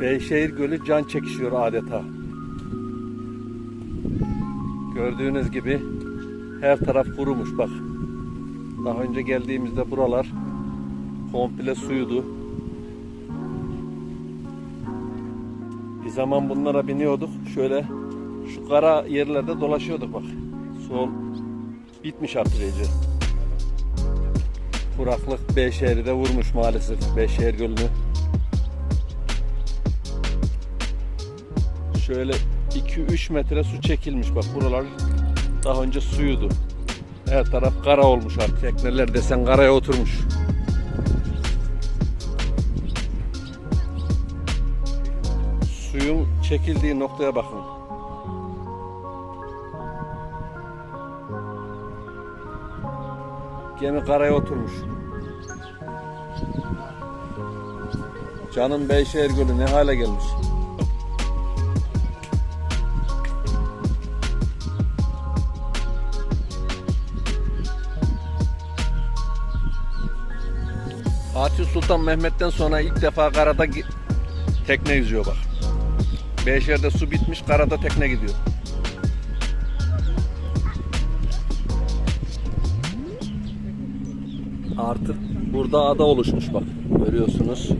Beyşehir Gölü can çekişiyor adeta. Gördüğünüz gibi her taraf kurumuş bak. Daha önce geldiğimizde buralar komple suydu. Bir zaman bunlara biniyorduk. Şöyle şu kara yerlerde dolaşıyorduk bak. Sol bitmiş artık iyice. Kuraklık Beyşehir'i de vurmuş maalesef Beyşehir Gölü'nü. Şöyle 2-3 metre su çekilmiş bak buralar daha önce suyudu. Her taraf kara olmuş artık. Tekneler desen karaya oturmuş. Suyun çekildiği noktaya bakın. Gemi karaya oturmuş. Canım Beyşehir Gölü ne hale gelmiş. Fatih Sultan Mehmet'ten sonra ilk defa karada tekne yüzüyor bak. Beyşehir'de su bitmiş, karada tekne gidiyor. Artık burada ada oluşmuş bak. Görüyorsunuz.